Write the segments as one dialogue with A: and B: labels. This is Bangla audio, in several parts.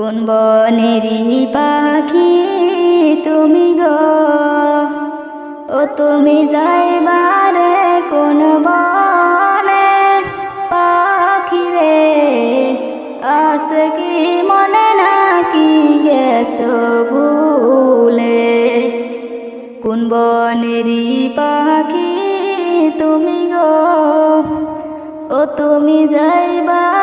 A: কোন বনেরই পাখি তুমি গো? ও তুমি যাইবারে কোন বনে পাখি রে? আছে কি মনে নাকি গেছো ভুলে? কোন বনেরই পাখি তুমি গো? ও তুমি যাইবারে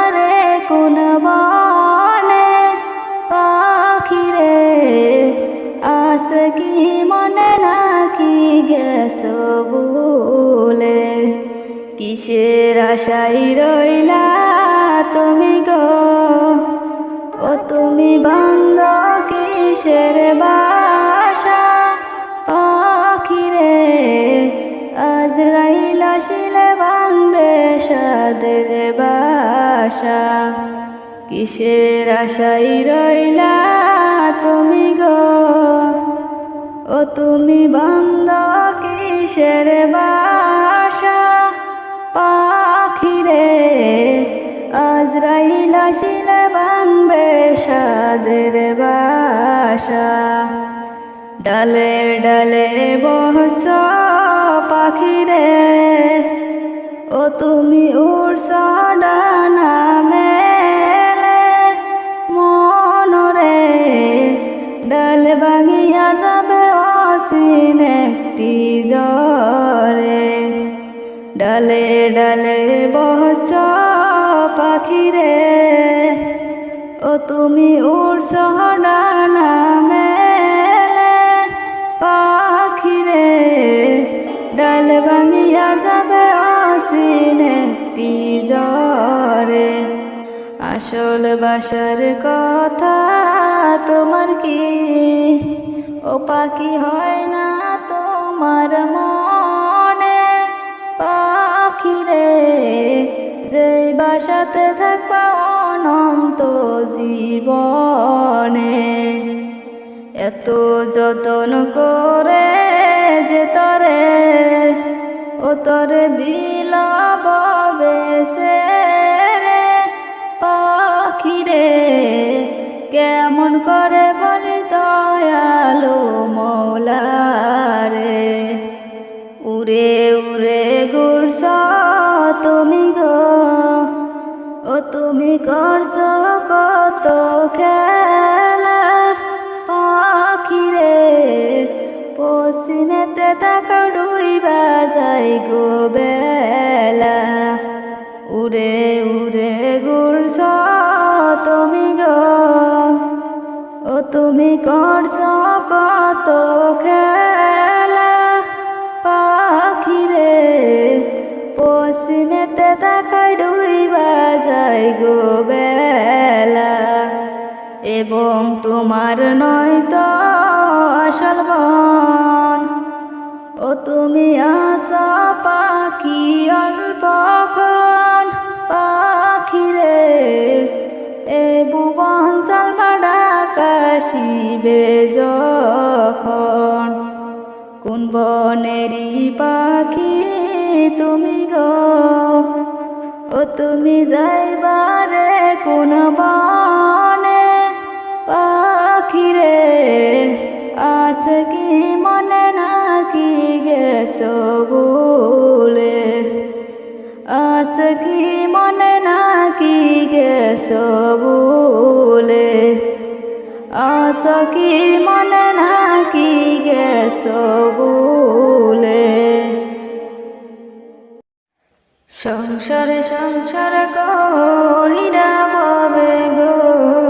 A: আশাই রইলা তুমি গো। ও তুমি বন্ধ কিসের বাসা? পাখি রে আজ রাইলা শিলে বাংবে সাদের বাসা। কিসের আশাই রইলা তুমি গো? ও তুমি বন্ধ কিসের বাসা? পাখি রে আজ রাইলা শিলে বাংবে সাদের বাসা। ডালে ডালে বহছ পাখি রে ও তুমি উড়ছ ডানা মেলে। মনরে ডাল ভাঙিয়া যাবে অসীন একটি জ্বরে। ডালে পাখি রে ও তুমি উড়ছ ডানা মেলে পাখি রে ডাল ভাঙিয়া যাবে একটি জ্বরে আসল বাসার কথা তোমার কি? ও পাখি হয় না তোমার মনে পাখি রে যেই বাসাতে থাকবা অনন্ত জীবনে। এত যতন করে যে তরে, ও তরে দিল ববে সে রে পাখি রে, কেমন করে বলি দয়ালো মৌলা রে। তুমি করছ কত খেলা পাখি রে পশ্চিমেতে থাকা ডুইবা যাই গো বেলা। উড়ে উড়ে ঘুরছ তুমি গো, ও তুমি করছ যাই গো বেলা। এবং তোমার নয় তো আসল বন ও তুমি আসা পাখি অল্পক্ষণ পাখি রে, এ ভুবন চালমাডা কাশিবে যখন কোন বনেরই পাখি তুমি গো? ও তুমি যাইবারে কোন বনে? পাখি রে আছে কি মনে নাকি গেছো বলে? আছে কি মনে নাকি গেছো বলে? আস কি মনে নাকি গেছো বলে? সংসারে সংসার কইরা পাবে গো?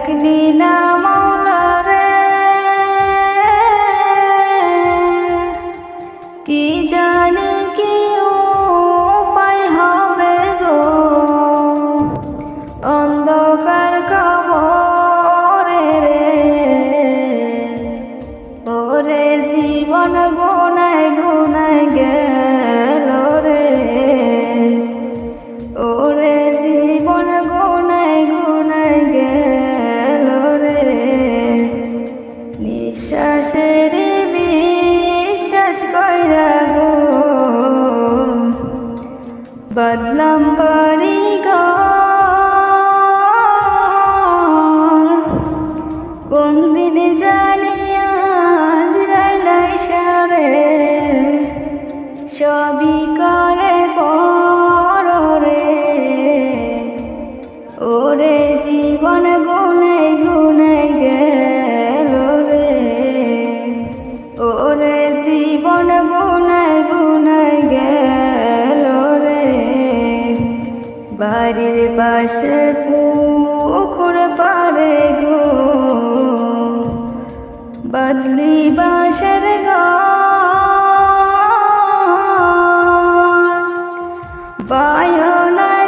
A: तक नीला পাশে পুকুর পারে গো। বদলি বাসর গায়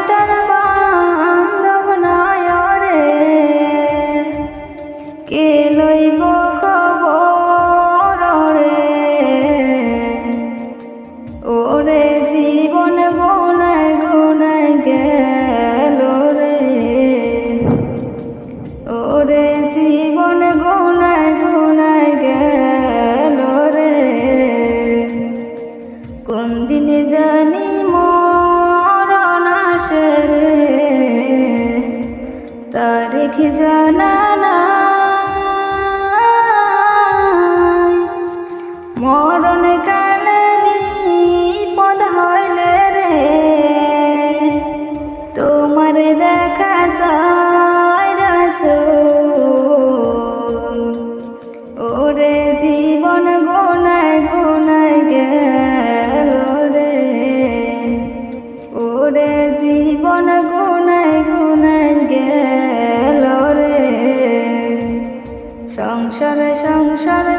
A: রেখে জানা সংসারে সংসারে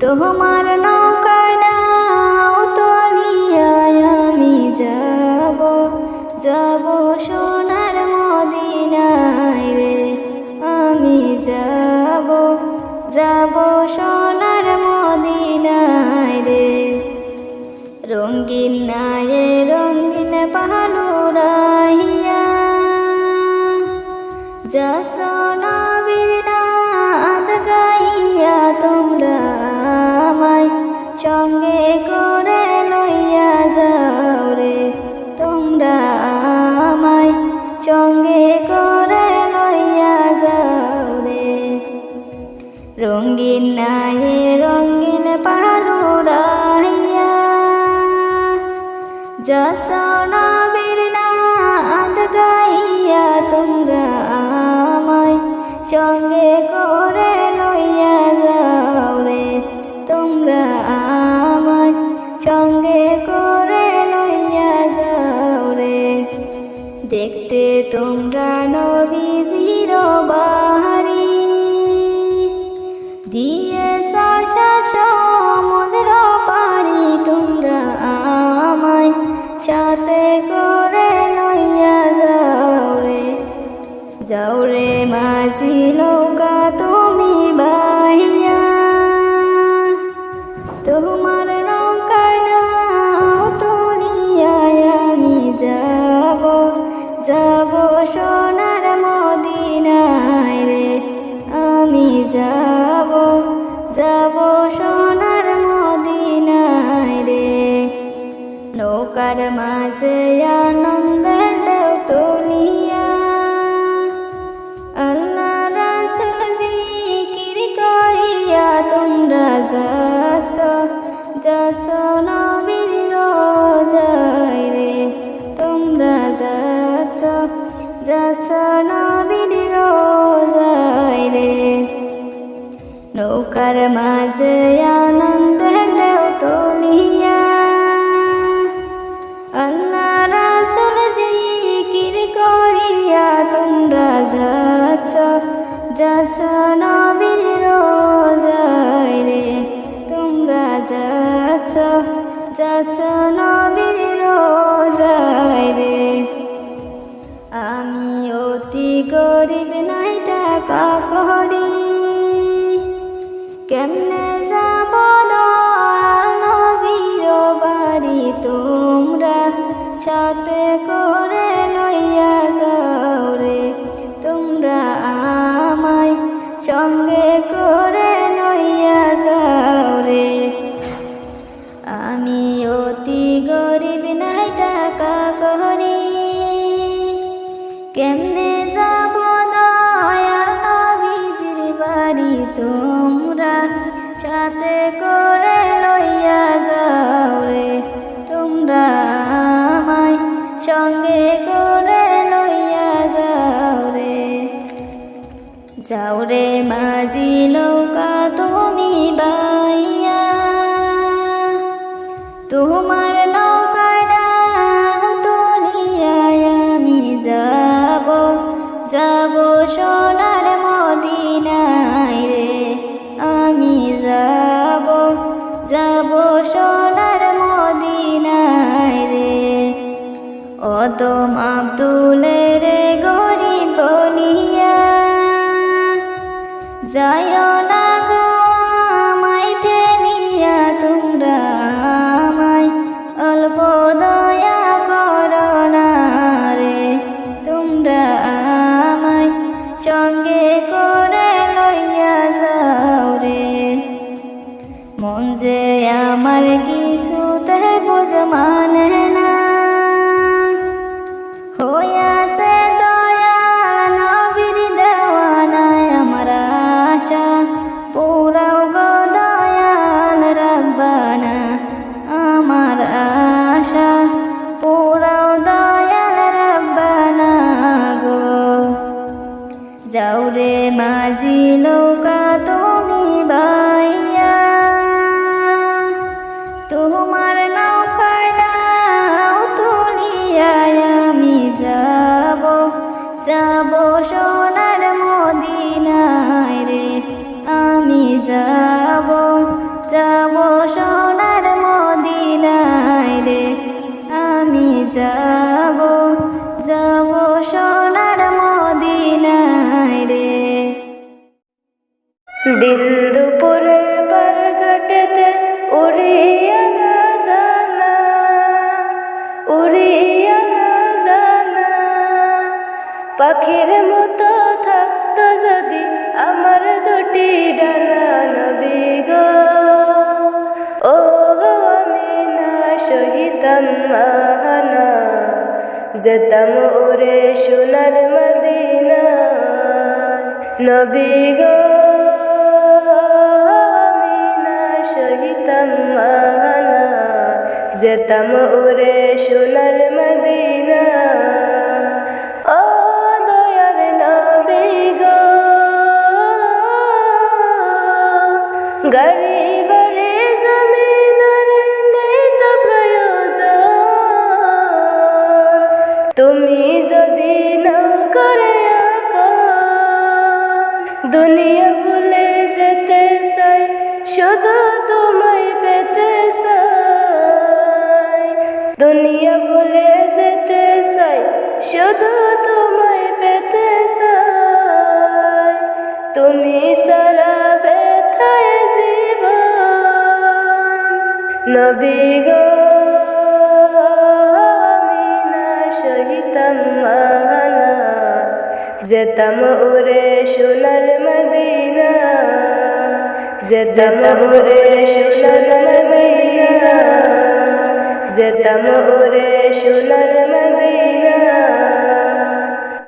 A: তোমার নৌকাটাও তলিয়ায় আমি যাব যাব সব chân যাস যাস নবীর রোজায় রে তোমরা যাস যাস নবীর রোজায় রে নৌকার মাঝে করে আজি লৌকা তুমি বাইয়া। তোমার নৌকাটা তুলিয়া আমি যাব যাব সোনার আমি যাব যাব রে। যায় না
B: দিন দুপুরে পার ঘাটেতে উড়িয়া না জানা, উড়িয়া না জানা। পাখির মতো থাকত যদি আমার দুটি ডানা নবী গো। ও আমি না সহিতাম মাহানা, যেতাম ওরে সোনার মদিনা নবী গো। সহিতাম মাহানা যেতাম ওরে সোনার মদিনা। নবী গো আমি না সহিতাম মানা। যেতাম ওরে সোনার মদিনা। যেতাম ওরে সোনার মদিনা। যেতাম ওরে সোনার মদিনা